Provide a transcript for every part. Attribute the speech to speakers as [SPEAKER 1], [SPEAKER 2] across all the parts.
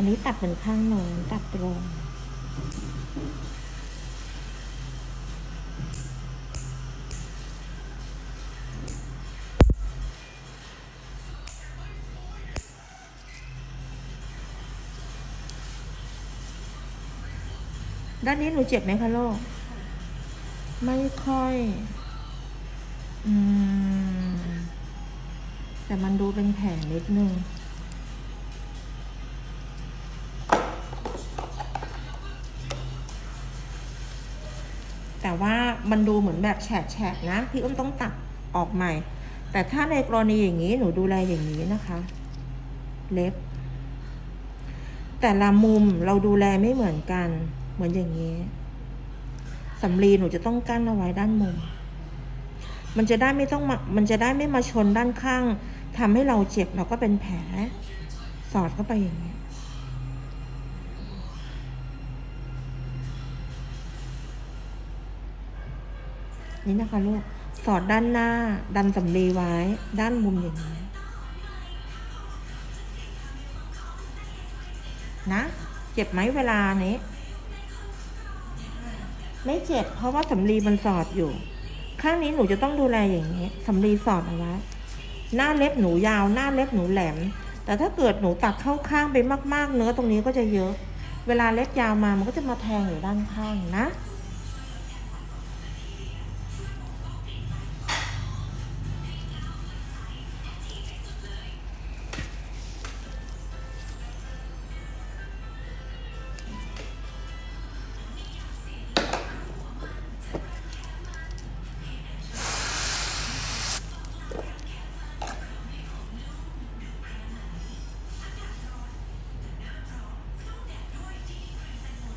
[SPEAKER 1] อันนี้ตัดเป็นข้างโน้นตัดตรง ด้านนี้หนูเจ็บไหมคะโลกไม่ค่อย อืม แต่มันดูเป็นแผลนิดนึง แต่ว่ามันดูเหมือนแบบแฉะๆนะ พี่อุ้มต้องตัดออกใหม่ แต่ถ้าในกรณีอย่างนี้หนูดูแลอย่างนี้นะคะ เล็บ แต่ละมุมเราดูแลไม่เหมือนกัน เหมือนอย่างนี้สำลีหนูจะต้องกั้นเอาไว้ด้านมุม มันจะได้ไม่ต้องมามันจะได้ไม่มาชนด้านข้างทำให้เราเจ็บเราก็เป็นแผล สอดเข้าไปอย่างนี้ นี่นะคะลูก สอดด้านหน้า ดันสำลีไว้ ด้านมุมอย่างนี้ นะ เจ็บไหมเวลานี้ ไม่เจ็บ เพราะว่าสำลีมันสอดอยู่ ข้างนี้หนูจะต้องดูแลอย่างนี้สำลีสอดเอาไว้ หน้าเล็บหนูยาว หน้าเล็บหนูแหลม แต่ถ้าเกิดหนูตัดเข้าข้างไปมาก ๆ เนื้อตรงนี้ก็จะเยอะ เวลาเล็บยาวมา มันก็จะมาแทงอยู่ด้านข้างนะ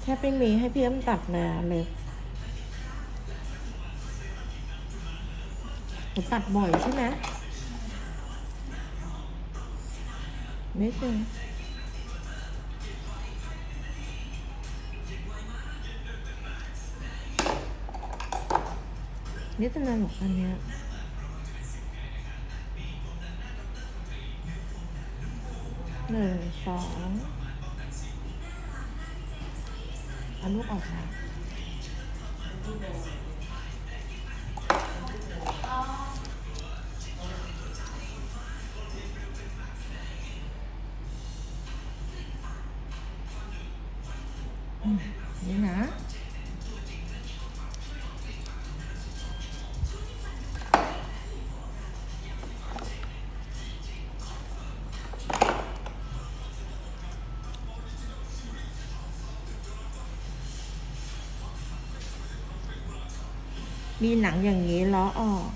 [SPEAKER 1] แทบไม่มีให้พี่เอ็มตัดเลยอะเล็บหนูตัดบ่อยใช่ไหมไม่เป็นนี่จะนานหรอกอันเนี้ยหนึ่งสอง เอาลูกออกมาอนี่นะ มีหนังอย่างนี้ล้อออก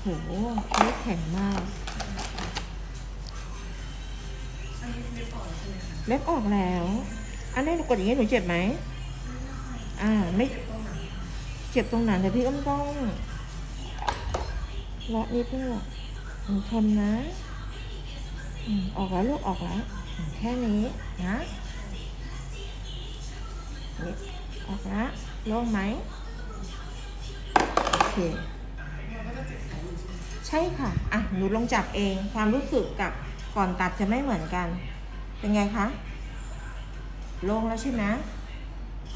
[SPEAKER 1] โหนี่แข็งมาก เล็บออกแล้ว อันนี้หนูกดอย่างนี้หนูเจ็บไหม อ่า ไม่ เจ็บตรงไหนแต่พี่ก็ไม่ต้องเลาะนิดนึงหรอกทนนะ ออกแล้วลูกออกแล้ว แค่นี้นะนี่ออกแล้วโล่งไหมโอเคใช่ค่ะ อะ หนูลองจับเอง ความรู้สึกกับก่อนตัดจะไม่เหมือนกัน เป็นไงคะ โล่งแล้วใช่ไหม